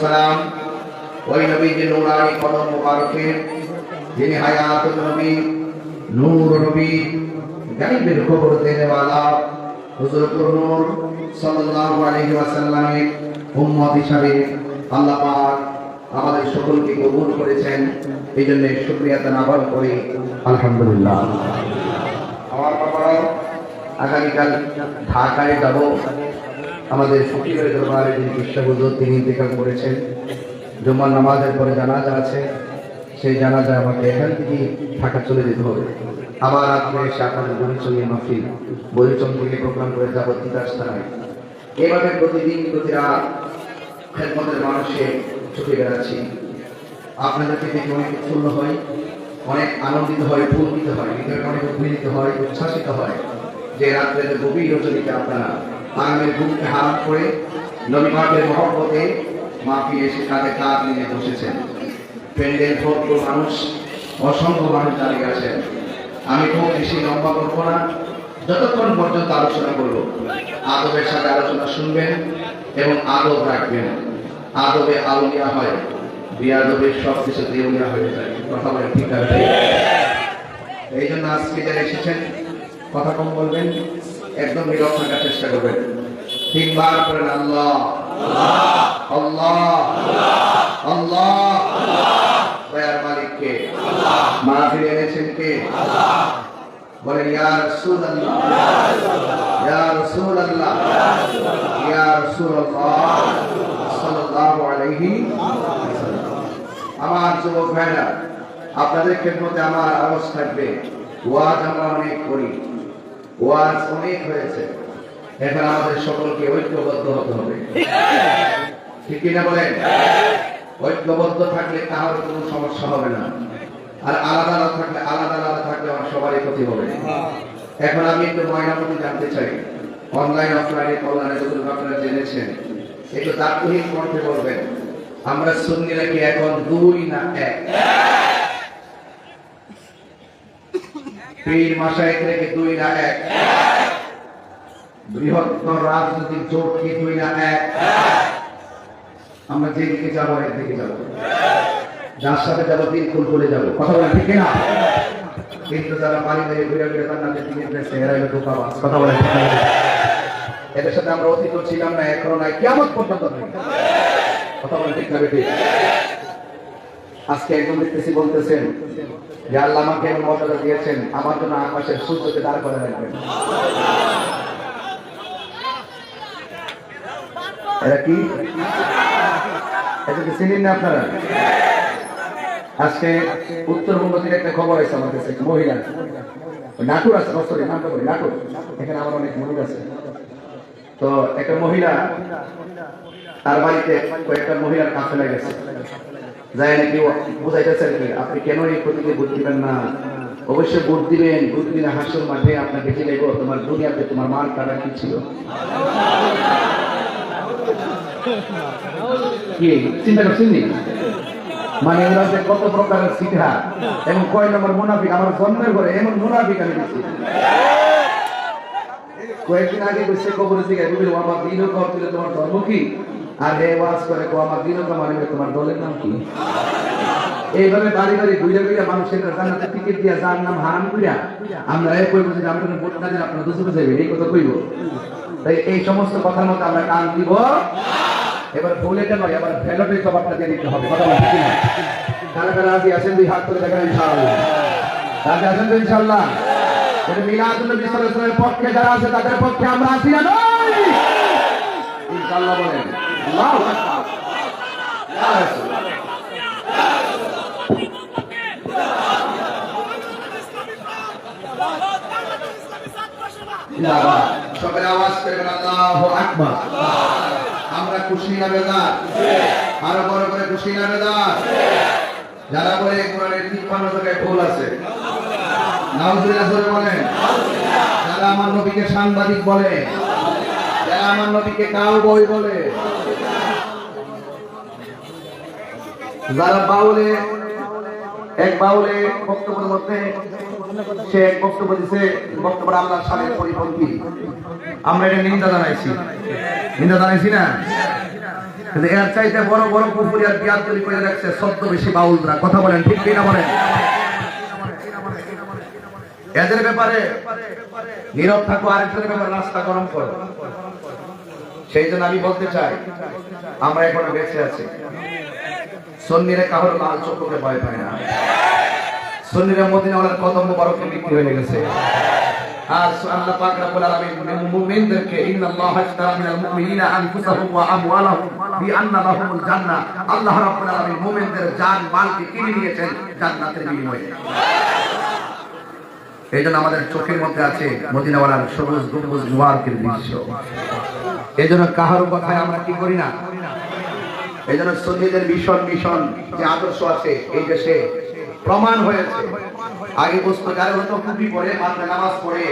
সালাম। ওই কদম যিনি হায়াতুল নবী, নূর নবী খবর নূর সাল্লাল্লাহু আলাইহি ওয়াসাল্লামের উম্মত হিসাবে আল্লাহ পাক আমাদের সকলকে কবুল করেছেন। এই জন্য শুক্রিয়া আবার করি আলহামদুলিল্লাহ। আমার বাবারাও আগামীকাল ঢাকায় যাব। আমাদের ফকিরের দরবারে যিনি বিশ্ববুদ্ধ তিনি ইন্তেকাল করেছেন। জুম্মার নামাজের পরে জানাজা আছে। সেই জানাজা আমাকে এখান থেকে ঢাকা চলে যেতে হবে। আবার আপনি এসে আপনাদের বরিচন্দ্রী মাহফিল বরিচন্দ্র থেকে প্রোগ্রাম করে যাব তিতাস থানায় এভাবে প্রতিদিন, প্রতি রাত খেদমতের মানুষে ছুটে বেড়াচ্ছি। আপনাদেরকে দেখে অনেক উৎফুল্ল হয় অনেক আনন্দিত হয় পুলকিত হয় হৃদয় অনেক উদ্মিলিত হয় উচ্ছ্বাসিত হয় যে রাত্রে গভীর রজনীতে আপনারা আরামের ঘুমকে হারাম করে নবী পাকের মহব্বতে মাফি এসে কাঁধে কাঁধ নিয়ে বসেছেন। প্যান্ডেল ভরপুর মানুষ, অসংখ্য মানুষ দাঁড়িয়ে আছেন। আমি খুব বেশি লম্বা করব না, যতক্ষণ পর্যন্ত আলোচনা করব। আদবের সাথে আলোচনা শুনবেন এবং আদব রাখবেন। আদবে আউলিয়া হয়, বিয়াদবের সব কিছু দেউলিয়া হয়ে যায়। কথা বলে ঠিক আছে এই জন্য আজকে যারা এসেছেন, কথা কম বলবেন। একদম নীরব থাকার চেষ্টা করবেন। তিনবার করেন আল্লাহ। আল্লাহ। আল্লাহ। দয়ার মালিককে। মাহফিল এনেছেন কে? বলেন, ইয়া ইয়া রাসূলুল্লাহ। ইয়া রাসূলুল্লাহ। সাল্লাল্লাহু আলাইহি ওয়াসাল্লাম। আমার যুবক ভাইরা, আপনাদের খেদমতে আমার আওয়াজ থাকবে। ওয়াজ আমরা অনেক করি। ওয়াজ অনেক হয়েছে। এখন আমাদের সকলকে ঐক্যবদ্ধ হতে হবে। ঠিক কিনা বলেন? ঐক্যবদ্ধ থাকলে কারোর কোনো সমস্যা হবে না। আর আলাদা আলাদা থাকলে, আলাদা আলাদা থাকলে আমার সবারই ক্ষতি হবে। এখন আমি একটু ময়নামতি জানতে চাই। অনলাইন, অফলাইনে কল্যাণে যতটুকু আপনারা জেনেছেন, একটু তাৎক্ষণিক কণ্ঠে বলবেন, আমরা সুন্নিরা কি এখন দুই না এক? পীর মাসাইক থেকে দুই না এক। বৃহত্তর রাজনৈতিক জোট কি দুই না এক? আমরা যেদিকে যাব একদিকে যাব। যার সাথে যাব দিন ফুল করে যাব। কথা বলেন, ঠিক না কিন্তু যারা পানি মেরে ঘুরে ঘুরে কান্নাতে দিকে গেছে এরা হলো কথা ঠিক এদের সাথে আমরা অতীত ছিলাম না, এখনও নাই কেমন পর্যন্ত কথা বলেন, ঠিক না বেটি? আজকে একজন দেখতেছি বলতেছেন, যে আল্লাহ আমাকে এমন মর্যাদা দিয়েছেন, আমার জন্য আকাশের সূর্যকে দাঁড় করে রাখবেন। এরা কি? এটাকে চিনেন না আপনারা? আজকে উত্তরবঙ্গ থেকে একটা খবর আছে আমার কাছে মহিলা। নাটুর আছে, সরি নাটুর এখানে আমার অনেক মহিলা আছে। তো একটা মহিলা, তার বাড়িতে কয়েকটা মহিলার কাছে গেছে আর কি? আপনি কেন এই প্রতীকে ভোট দিবেন না? অবশ্যই ভোট দিবেন, ভোট দিলে মাঠে আপনাকে তোমার দুনিয়াতে তোমার কি ছিল? চিন্তা করছেন? মানে ওরা যে কত প্রকারের শিখা এবং কয় নম্বর মুনাফিক? আমার জন্মের ঘরে এমন মুনাফিক আমি দেখছি। কয়েকদিন আগে বসে কবরের দিকে আমার দিন কর তোমার ধর্ম কি? আর ওয়াজ করে কো আমার দিন মানে তোমার দলের নাম কি? এইভাবে বাড়ি বাড়ি ঘুরে ঘুরে মানুষের টিকিট দিয়া যার নাম হারাম আমরা এই কইব যে আমরা ভোট না দিলে আপনারা এই কথা কইব। তাই এই সমস্ত কথার মধ্যে আমরা কান দিব। এবার ভুলেটা নয়, এবার ভ্যালটের জবাবটা দিতে হবে, কথা বলছি কিনা? কারা কারা রাজি আছেন, দুই হাত করে দেখেন ইনশাআল্লাহ। রাজি আছেন তো ইনশাআল্লাহ? এটা মিলাদুল নবী সাল্লাল্লাহু আলাইহি পক্ষে, যারা আছে তাদের পক্ষে আমরা আছি না নই ইনশাআল্লাহ বলেন। ইয়া আমরা খুশি না আরও বড় করে খুশি না বেদার যারা বলে তিপ্পান্ন জায়গায় ভুল আছে নাউজুবিল্লাহ জোরে বলেন যারা আমার নবীকে সাংবাদিক বলে আমার কাউ বই বলে। যারা বাউলে, এক বাউলে বক্তব্যের মধ্যে সে এক বক্তব্য দিছে বক্তব্য আল্লাহর পরিপন্থী। আমরা এটা নিন্দা জানাইছি। নিন্দা জানাইছি না? এর চাইতে বড় বড় পুকুরি আর বিয়ার তৈরি করে রাখছে বেশি বাউলরা। কথা বলেন, ঠিক কিনা বলেন? এদের ব্যাপারে নীরব থাকো, আরেকজনের ব্যাপারে রাস্তা গরম করো। সেই জন্য আমি বলতে চাই, আমরা এখনও বেঁচে আছি। সন্নিরে কাহর লাল চক্রকে ভয় পায় না। সন্নিরা মদিনাওয়ালার কদম মুবারকে বিক্রি হয়ে গেছে। আর আল্লাহ পাক রব্বুল আলামিন মুমিনদেরকে ইন্নাল্লাহ আশতারা মিনাল মুমিনিনা আনফুসাহুম ওয়া আমওয়ালাহুম বিআন্না লাহুমুল জান্নাহ। আল্লাহ রাব্বুল আলামিন মুমিনদের জান, মালকে কিনে নিয়েছেন জান্নাতের বিনিময়ে। এই জন্য আমাদের চোখের মধ্যে আছে মদিনাওয়ালার সবুজ, গম্বুজ, মুবারকের দৃশ্য। এই জন্য কাহার কথায় আমরা কি করি না? এই জন্য সন্ধিদের ভীষণ ভীষণ যে আদর্শ আছে, এই দেশে প্রমাণ হয়েছে। আগে বসতো গায়ে হতো টুপি পরে মাথায় নামাজ পড়ে।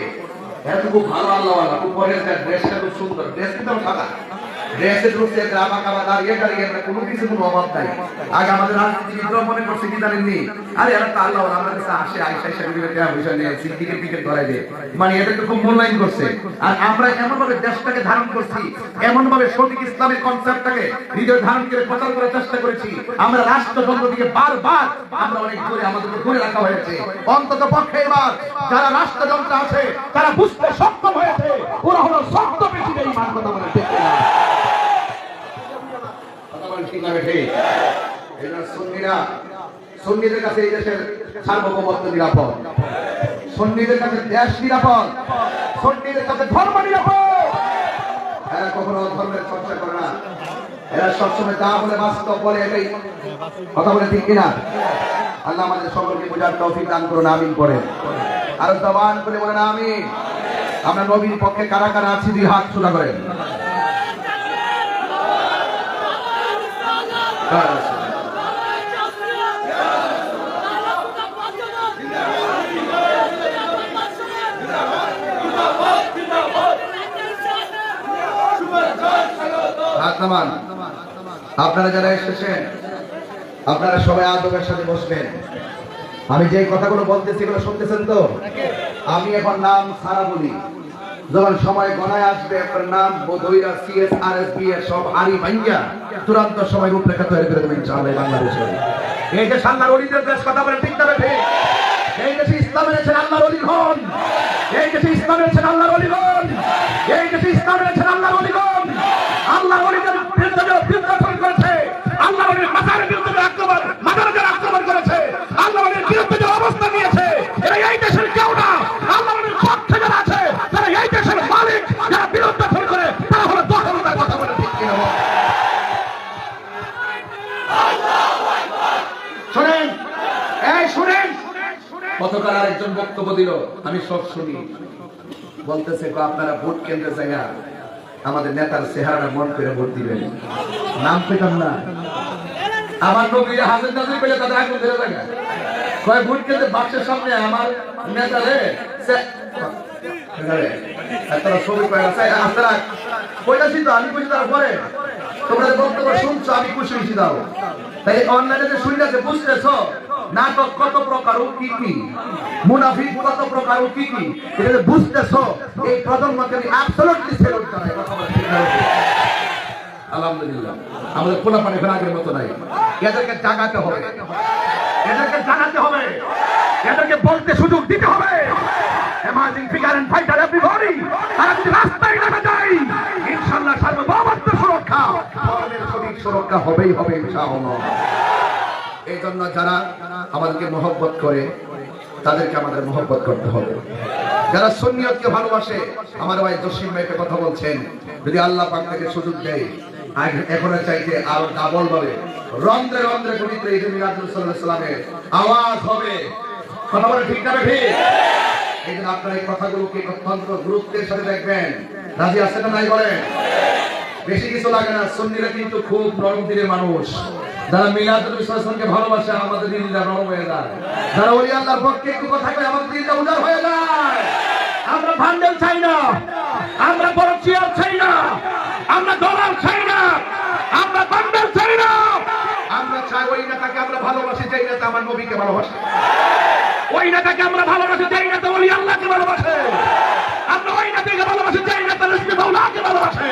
এত খুব ভালো আল্লাহ খুব পরে ড্রেসটা খুব সুন্দর ড্রেস কিন্তু সাদা ড্রেসের রূপে গ্রামা কামা দাঁড়িয়ে দাঁড়িয়ে আমরা কোনো কিছু কোনো অভাব নাই। আগে আমাদের রাজনীতিবিদরাও মনে করছে কি জানেননি আরে এরা তো আল্লাহ, আমরা কাছে আসে, আইসা আইসা, বিভিন্ন টাকা পয়সা নিয়ে সিদ্দিকে টিকিট করাই দেয়। মানে এদেরকে খুব মূল্যায়ন করছে। আর আমরা এমন ভাবে দেশটাকে ধারণ করছি এমন ভাবে সঠিক ইসলামের কনসেপ্টটাকে হৃদয় ধারণ করে প্রচার করার চেষ্টা করেছি। আমরা রাষ্ট্রযন্ত্র থেকে বারবার আমরা অনেক দূরে আমাদের দূরে রাখা হয়েছে। অন্তত পক্ষে এবার যারা রাষ্ট্রযন্ত্র আছে, তারা বুঝতে সক্ষম হয়েছে। ওরা হলো শক্ত মান কথা না। কথা না জন্য সুন্নিরা। সুন্নিদের কাছে এই দেশের সার্বভৌমত্ব নিরাপদ। কাছে দেশ নিরাপদ। কাছে ধর্ম নিরাপদ। এরা কখনো ধর্মের চর্চা করে না। এরা সবসময় যা বলে বাস্তব বলে এটাই। কথা বলে ঠিক কিনা? আল্লাহ আমাদের সকলকে বোঝার তৌফিক দান করুন, আমিন করেন। আর জবান করে বলেন, আমিন। আমরা নবীর পক্ষে কারা কারা আছি, দুই হাত সোজা করেন আপনারা যারা এসেছেন, আপনারা সবাই আদবের সাথে বসবেন। আমি যে কথাগুলো বলতেছি, এগুলো শুনতেছেন তো? আমি এখন নাম সারা বলি। যখন সময় গণায় আসবে আপনার নাম বদইরা সিএস আর এস বি এর সব আরি ভাইয়া চূড়ান্ত সময় রূপরেখা তৈরি করে দেবেন চালে বাংলাদেশে এই যে সান্নার অলিদের দেশ, কথা বলে ঠিক তবে ঠিক। এই দেশে ইসলাম এনেছেন আল্লাহর হন। এই দেশে ইসলাম এনেছেন আল্লাহর হন। এই দেশে ইসলাম গতকাল আরেকজন বক্তব্য দিল, আমি সব শুনি। বলতেছে আপনারা ভোট কেন্দ্রে জায়গা আমাদের নেতার চেহারাটা মন করে ভোট দিবেন। নাম পেতাম না। আমার নবীরা হাজার নাজির পেলে তাদের আগুন ধরে জায়গা কয়, ভোট কেন্দ্রে বাক্সের সামনে আমার নেতারে একটা ছবি পাই আছে আপনারা কইতাছি তো, আমি কইছি তারপরে। তোমরা বক্তব্য শুনছো, আমি খুশি হয়েছি দাও তাই অনলাইনে যে শুনতেছে বুঝতেছো? নাটক কত প্রকার ও কি কি? মুনাফিক কত প্রকার ও কি কি? এটা বুঝতেছো, এই প্রজন্মকে আমি অ্যাবসলিউটলি সেলুট ঠিক? আলহামদুলিল্লাহ। আমাদের পোলা পানি ফেরা মতো নাই। এদেরকে জাগাতে হবে। এদেরকে জানাতে হবে। এদেরকে বলতে সুযোগ দিতে হবে। ফিগার এন্ড ফাইটার এভরিবডি তারা সুরক্ষা হবেই হবে এই জন্য যারা আমাদেরকে মহব্বত করে, তাদেরকে আমাদের মহব্বত করতে হবে। যারা সুন্নিয়তকে ভালোবাসে, আমার ভাই জসিম ভাইকে কথা বলছেন, যদি আল্লাহ পাক থেকে সুযোগ দেয় এখনও চাইতে আরও ডাবল ভাবে, রন্ধ্রে রন্ধ্রে ঈদ মিলাদুল সাল্লামের আওয়াজ হবে। কথা বলে ঠিক না এই জন্য আপনারা এই কথাগুলোকে অত্যন্ত গুরুত্বের সাথে দেখবেন। রাজি আছে না নাই বলেন? বেশি কিছু লাগে না, সুন্নিরা কিন্তু খুব নরম দিনের মানুষ। যারা মিলাদুল বিশ্বাসকে ভালোবাসে, আমাদের দিনটা নরম হয়ে যায়। যারা ওলি আল্লাহর পক্ষে একটু কথা কয়, আমাদের দিনটা হয়ে যায়। আমরা ভান্ডেল চাই না, আমরা বড় চেয়ার চাই না, আমরা ডলার চাই না, আমরা বান্ডেল চাই না। আমরা চাই ওই নেতাকে আমরা ভালোবাসি, যেই নেতা আমার নবীকে ভালোবাসে। ওই নেতাকে আমরা ভালোবাসি, যেই নেতা ওলি আল্লাহকে ভালোবাসে। আমরা ওই নেতাকে ভালোবাসি, যেই নেতা রিজভি মাওলাকে ভালোবাসে।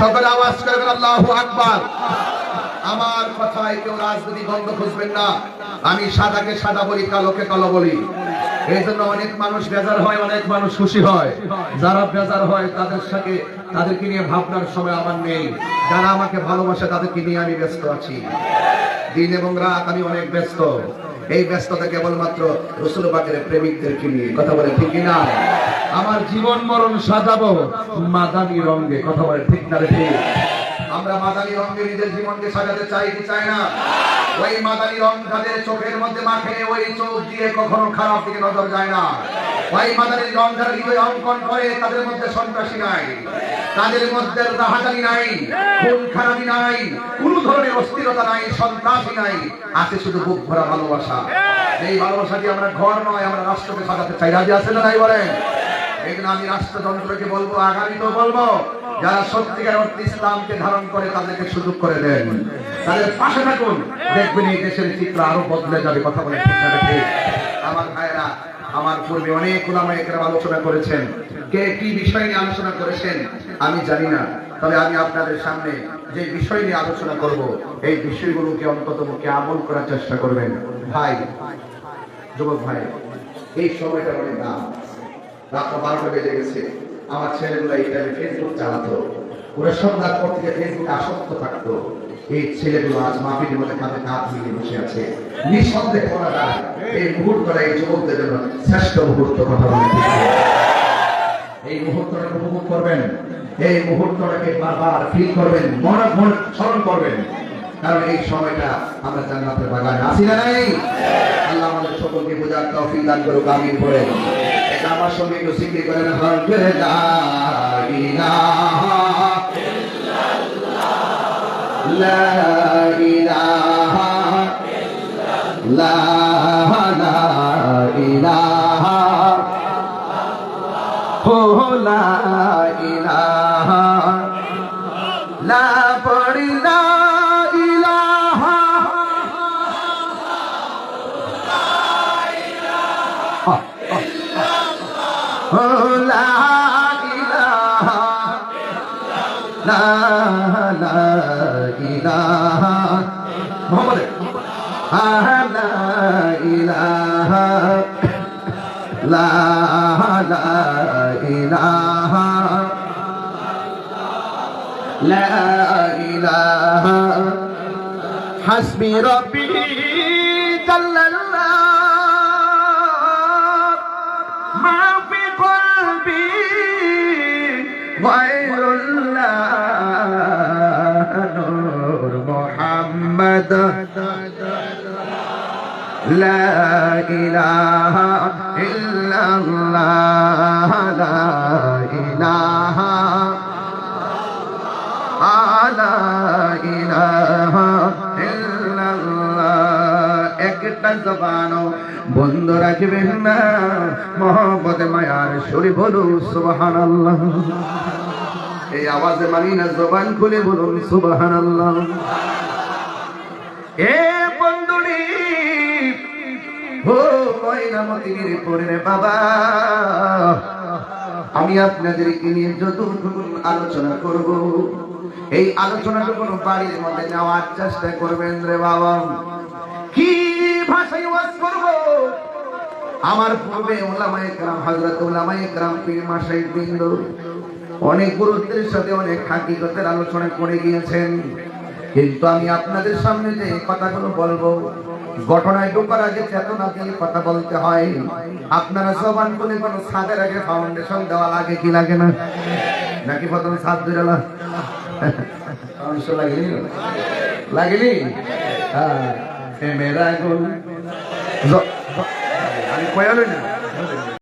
সকলে আওয়াজ করবেন আল্লাহু আকবার। আমার কথায় কেউ রাজনীতি বন্ধ খুঁজবেন না। আমি সাদাকে সাদা বলি, কালোকে কালো বলি। এই জন্য অনেক মানুষ বেজার হয়, অনেক মানুষ খুশি হয়। যারা বেজার হয়, তাদের সাথে তাদেরকে নিয়ে ভাবনার সময় আমার নেই। যারা আমাকে ভালোবাসে, তাদেরকে নিয়ে আমি ব্যস্ত আছি। দিন এবং রাত আমি অনেক ব্যস্ত। এই ব্যস্ততা কেবলমাত্র রসুল পাকের প্রেমিকদেরকে নিয়ে। কথা বলে ঠিক না আমার জীবন মরণ সাজাবো। মাদানি রঙে, কথা বলে ঠিক না রে ঠিক? আমরা মাদানি রঙে নিজের জীবনকে সাজাতে চাই কি চাই না? ওই মাদানি রং তাদের চোখের মধ্যে মাখে, ওই চোখ দিয়ে কখনো খারাপ দিকে নজর যায় না। ওই মাদানি রং যারা হৃদয় অঙ্কন করে, তাদের মধ্যে সন্ত্রাসী নাই। তাদের মধ্যে রাহাজানি নাই, খুন খারাপি নাই, কোন ধরনের অস্থিরতা নাই, সন্ত্রাসী নাই। আছে শুধু বুক ভরা ভালোবাসা। এই ভালোবাসাটি আমরা ঘর নয়, আমরা রাষ্ট্রকে সাজাতে চাই? রাজি আছে না নাই বলেন? আমি বলব আগামী তো বলব, যারা সত্যিকার অর্থে ইসলামকে ধারণ করে তাদেরকে সুযোগ করে দেন। তাদের পাশে থাকুন। দেখবেন এই দেশের চিত্র আরও বদলে যাবে, কথা বলে? আমার ভাইরা আমার পূর্বে অনেক আলোচনা করেছেন। কে কি বিষয় নিয়ে আলোচনা করেছেন, আমি জানি না। তবে আমি আপনাদের সামনে যে বিষয় নিয়ে আলোচনা করব, এই বিষয়গুলোকে অন্তত মুখে আমল করার চেষ্টা করবেন। ভাই, যুবক ভাই, এই সময়টা অনেক দাম। রাত্র বারোটা বেজে গেছে। আমার ছেলেগুলো এই টাইমে ফেসবুক চালাতো। ওরা সন্ধ্যার পর থেকে ফেসবুকে আসক্ত থাকতো। এই ছেলেগুলো আজ মাপির মধ্যে কাঁধে কাঁধ মিলিয়ে বসে আছে। নিঃসন্দেহে বলা যায়, এই মুহূর্তটা, এই যুবকদের জন্য শ্রেষ্ঠ মুহূর্ত কথা বলে এই মুহূর্তটাকে উপভোগ করবেন। এই মুহূর্তটাকে বারবার ফিল করবেন, মনে মনে স্মরণ করবেন। কারণ এই সময়টা আমরা জান্নাতের বাগানে আসি না নাই? আল্লাহ আমাদের সকলকে বোঝার তৌফিক দান করুক, আমিন এটা আমার সঙ্গে একটু সিদ্ধি করেন হর লা ইলাহা لا لا إله لا إله حسبي ربي جل الله ما في قلبي غير الله نور محمد لا إله إلا الله لا إله لا إله إلا الله একটা জবানও বন্ধ রাখবেন না মোহব্বতে মায়ার সুরি বলুন সুবহানাল্লাহ এই আওয়াজে মানি না জবান খুলে বলুন সুবহানাল্লাহ এ বন্ধুরি ও ময়নামতির পরে বাবা আমি আপনাদেরকে নিয়ে যতটুকু আলোচনা করব এই আলোচনাটুকু বাড়ির মধ্যে নেওয়ার চেষ্টা করবেন রে বাবা কি ভাষায় ওয়াজ করব আমার পূর্বে ওলামায়ে کرام হযরত ওলামায়ে کرام পীর মাশাইখ বৃন্দ অনেক গুরুত্বের সাথে অনেক হাকিকতের আলোচনা করে গিয়েছেন কিন্তু আমি আপনাদের সামনে যে কথাগুলো বলবো ঘটনায় ঢোকার আগে চেতনা দিয়ে কথা বলতে হয়। আপনারা সবান বলে কোনো ছাদের আগে ফাউন্ডেশন দেওয়া লাগে কি লাগে না? নাকি প্রথমে ছাদ ধরে লাগলি লাগলি হ্যাঁ। মেয়েরা জ- আমি কয়ালো না।